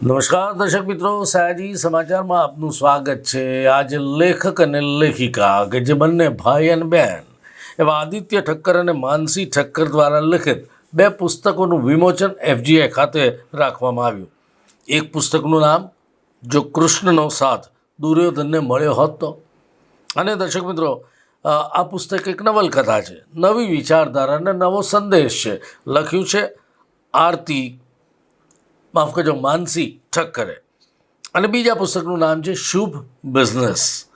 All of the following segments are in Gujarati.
નમસ્કાર, દર્શક મિત્રો. સયાજી સમાચારમાં આપનું સ્વાગત છે. આજે લેખક અને લેખિકા, કે જે બંને ભાઈ અને બહેન એવા આદિત્ય ઠક્કર અને માનસી ઠક્કર દ્વારા લિખિત બે પુસ્તકોનું વિમોચન એફજીઆઈ ખાતે રાખવામાં આવ્યું. એક પુસ્તકનું નામ, જો કૃષ્ણનો સાથ દુર્યોધનને મળ્યો હોત તો. અને દર્શક મિત્રો આ પુસ્તક એક નવલકથા છે. નવી વિચારધારા અને નવો સંદેશ છે. લખ્યું છે, આરતી માફ કરજો, માનસી ઠક્કરે. અને બીજા પુસ્તકનું નામ છે શુભ બિઝનેસ.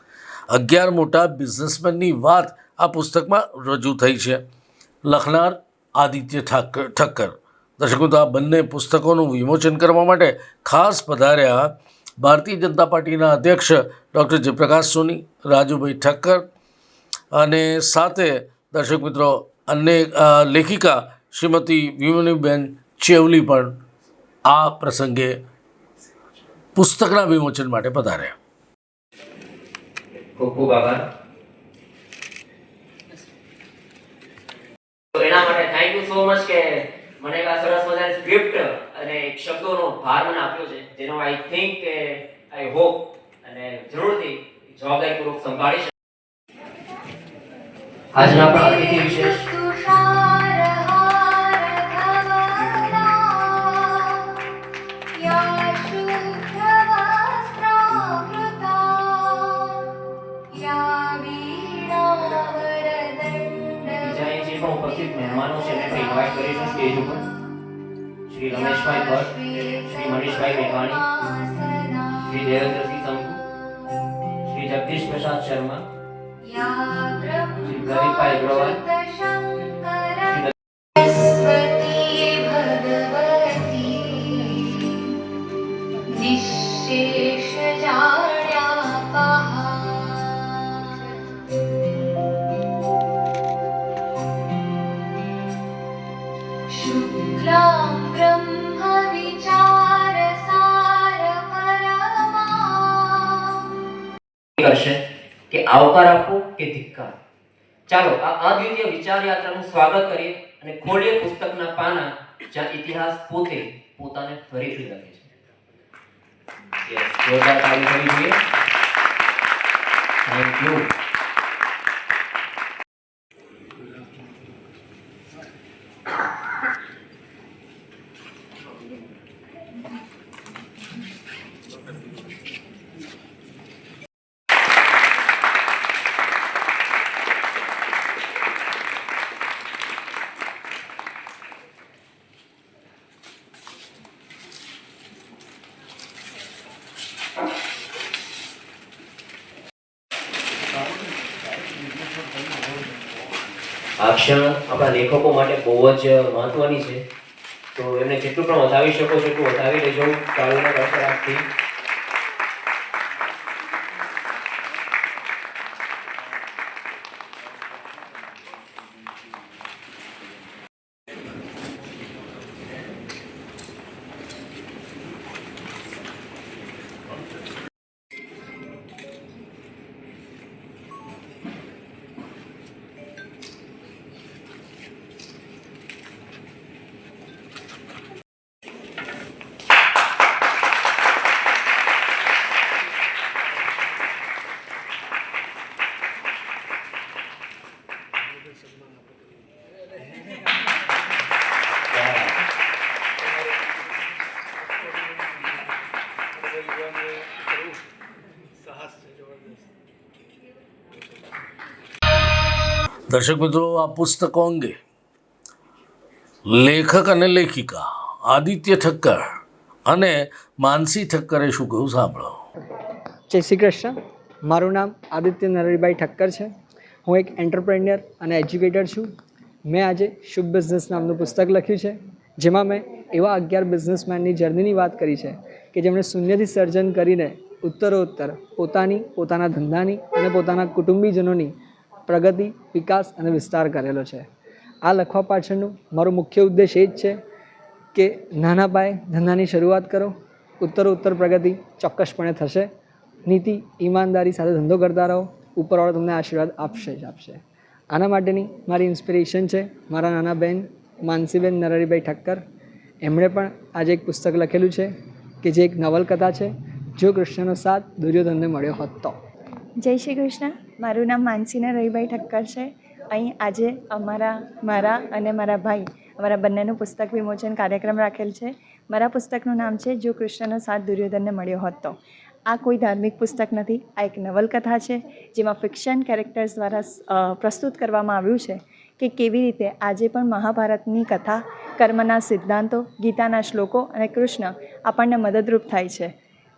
અગિયાર મોટા બિઝનેસમેનની વાત આ પુસ્તકમાં રજૂ થઈ છે. લખનાર આદિત્ય ઠાકર ઠક્કર. દર્શકો, તો આ બંને પુસ્તકોનું વિમોચન કરવા માટે ખાસ પધાર્યા ભારતીય જનતા પાર્ટીના અધ્યક્ષ ડૉક્ટર જયપ્રકાશ સોની, રાજુભાઈ ઠક્કર અને સાથે દર્શક મિત્રો અન્ય લેખિકા શ્રીમતી વિમનીબેન ચેવલી પણ આ પ્રસંગે પુસ્તકના વિમોચન માટે પધાર્યા. ખૂબ ખૂબ આભાર. એના માટે થેન્ક યુ સો મચ કે મને એક આ સરસ મજાની સ્ક્રિપ્ટ અને એક શબ્દોનો ભાર મને આપ્યો છે જેનો આઈ થિંક કે આઈ હોપ અને જરૂરથી જવાબદારીપૂર્વક સંભાળીશ આજના આપણા અતિથિ વિશેષ પણ ઉપસ્થિત મહેમાનો છે એને ઇન્વાઇટ કરીશું સ્ટેજ ઉપર. શ્રી રમેશભાઈ ભટ્ટ, શ્રી મનીષભાઈ મેઘાણી શ્રી દેવેન્દ્રસિંહ શંકુ શ્રી જગદીશ પ્રસાદ શર્મા, શ્રી પ્રદીપભાઈ અગ્રવાલ કરશે કે આવકાર આપવો કે ધિક્કાર. ચાલો, આ અદ્વિતીય વિચાર યાત્રાનું સ્વાગત કરીએ અને ખોલીએ પુસ્તકના પાના, જ્યાં ઇતિહાસ પોતે પોતાને ફરીથી લખે છે. જોરદાર તાળી થવી જોઈએ. થેન્ક યુ આ ક્ષણ આપણા લેખકો માટે બહુ જ મહત્વની છે. તો એમને જેટલું પણ વધાવી શકો છો એટલું વધાવી લેજો. તાળીના ગડગડાટથી દર્શક મિત્રો, આ પુસ્તકો અંગે લેખક અને લેખિકા આદિત્ય ઠક્કર અને માનસી ઠક્કરે શું કહ્યું? સાંભળો. જય શ્રી કૃષ્ણ. મારું નામ આદિત્ય નરહરીભાઈ ઠક્કર છે. હું એક એન્ટરપ્રેન્યોર અને એજ્યુકેટર છું. મેં આજે શુભ બિઝનેસ નામનું પુસ્તક લખ્યું છે, જેમાં મેં એવા અગિયાર બિઝનેસમેનની જર્નીની વાત કરી છે. કે જેમણે શૂન્યથી સર્જન કરીને ઉત્તરોત્તર પોતાની, પોતાના ધંધાની અને પોતાના કુટુંબીજનોની પ્રગતિ, વિકાસ અને વિસ્તાર કરેલો છે. આ લખવા પાછળનું મારો મુખ્ય ઉદ્દેશ એ જ છે કે નાના પાયે ધંધાની શરૂઆત કરો, ઉત્તરોત્તર પ્રગતિ ચોક્કસપણે થશે, નીતિ ઈમાનદારી સાથે ધંધો કરતા રહો, ઉપરવાળો તમને આશીર્વાદ આપશે જ આપશે. આના માટેની મારી ઇન્સ્પિરેશન છે મારા નાના બહેન માનસીબેન નરહરીભાઈ ઠક્કર. એમણે પણ આજે એક પુસ્તક લખેલું છે કે જે એક નવલકથા છે, જો કૃષ્ણનો સાથ દુર્યોધનને મળ્યો હોત તો. જય શ્રી કૃષ્ણ. મારું નામ માનસીના રવિભાઈ ઠક્કર છે. અહીં આજે અમારા, મારા અને મારા ભાઈ, અમારા બંનેનું પુસ્તક વિમોચન કાર્યક્રમ રાખેલ છે. મારા પુસ્તકનું નામ છે, જો કૃષ્ણનો સાથ દુર્યોધનને મળ્યો હોત તો. આ કોઈ ધાર્મિક પુસ્તક નથી, આ એક નવલકથા છે, જેમાં ફિક્શન કેરેક્ટર્સ દ્વારા પ્રસ્તુત કરવામાં આવ્યું છે. કે કેવી રીતે આજે પણ મહાભારતની કથા, કર્મના સિદ્ધાંતો, ગીતાના શ્લોકો અને કૃષ્ણ આપણને મદદરૂપ થાય છે.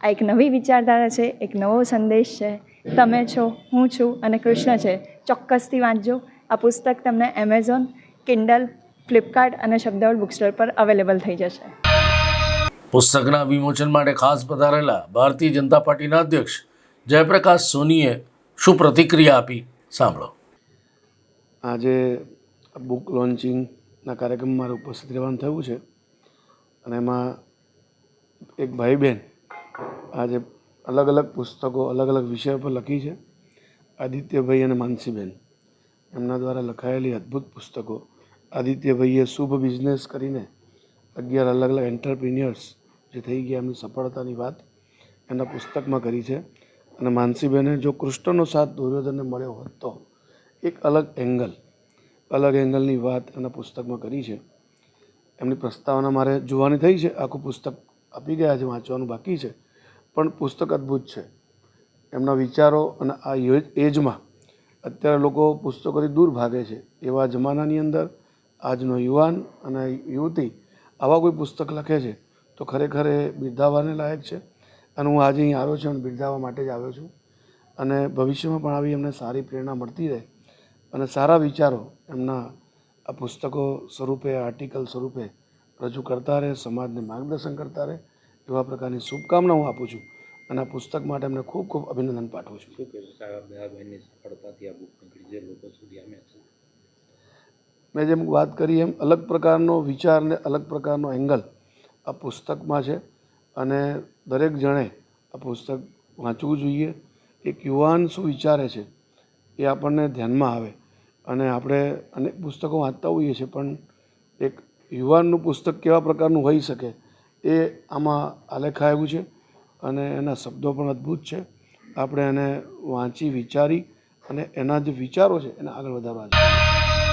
આ એક નવી વિચારધારા છે, એક નવો સંદેશ છે. તમે છો, હું છું અને કૃષ્ણ છે. ચોક્કસથી વાંચજો. આ પુસ્તક તમને એમેઝોન કિન્ડલ ફ્લિપકાર્ટ અને શબ્દવળ બુક સ્ટોર પર અવેલેબલ થઈ જશે. પુસ્તકના વિમોચન માટે ખાસ પધારેલા ભારતીય જનતા પાર્ટીના અધ્યક્ષ જયપ્રકાશ સોનીએ શું પ્રતિક્રિયા આપી? સાંભળો. આજે બુક લોન્ચિંગના કાર્યક્રમમાં મારે ઉપસ્થિત રહેવાનું થયું છે અને એમાં એક ભાઈ બહેન આજે અલગ અલગ પુસ્તકો, અલગ અલગ વિષયો પર લખી છે. આદિત્યભાઈ અને માનસીબેન. એમના દ્વારા લખાયેલી અદ્ભુત પુસ્તકો. આદિત્યભાઈએ શુભ બિઝનેસ કરીને અગિયાર અલગ અલગ એન્ટરપ્રિન્યર્સ જે થઈ ગયા એમની સફળતાની વાત એમના પુસ્તકમાં કરી છે. અને માનસીબેને જો કૃષ્ણનો સાથ દુર્યોધનને મળ્યો હોત એક અલગ એંગલ, અલગ એંગલની વાત એમના પુસ્તકમાં કરી છે. એમની પ્રસ્તાવના મારે જોવાની થઈ છે. આખું પુસ્તક આપી ગયા છે, વાંચવાનું બાકી છે. પણ પુસ્તક અદ્ભુત છે. એમના વિચારો અને આ એજમાં અત્યારે લોકો પુસ્તકોથી દૂર ભાગે છે. એવા જમાનાની અંદર આજનો યુવાન અને યુવતી આવા કોઈ પુસ્તક લખે છે, તો ખરેખર એ બિરદાવાને લાયક છે. અને હું આજે અહીં આવ્યો છું અને બિરદાવા માટે જ આવ્યો છું. અને ભવિષ્યમાં પણ આવી એમને સારી પ્રેરણા મળતી રહે. અને સારા વિચારો એમના આ પુસ્તકો સ્વરૂપે આર્ટિકલ સ્વરૂપે રજૂ કરતા રહે સમાજને માર્ગદર્શન કરતા રહે એવા પ્રકારની શુભકામના હું આપું છું અને આ પુસ્તક માટે એમને ખૂબ ખૂબ અભિનંદન પાઠવું છું? મેં જેમ વાત કરી એમ અલગ પ્રકારનો વિચાર ને અલગ પ્રકારનો એંગલ આ પુસ્તકમાં છે અને દરેક જણે આ પુસ્તક વાંચવું જોઈએ. એક યુવાન શું વિચારે છે એ આપણને ધ્યાનમાં આવે. અને આપણે અનેક પુસ્તકો વાંચતા હોઈએ છીએ, પણ એક યુવાનનું પુસ્તક કેવા પ્રકારનું હોઈ શકે એ આમાં આલેખાયું છે અને એના શબ્દો પણ અદ્ભુત છે. આપણે એને વાંચી, વિચારી અને એના જે વિચારો છે એને આગળ વધારવા છે